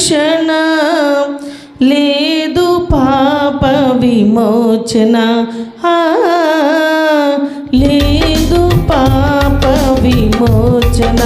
రక్షణ లేదు పాప విమోచన. లేదు పాప విమోచన.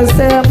myself.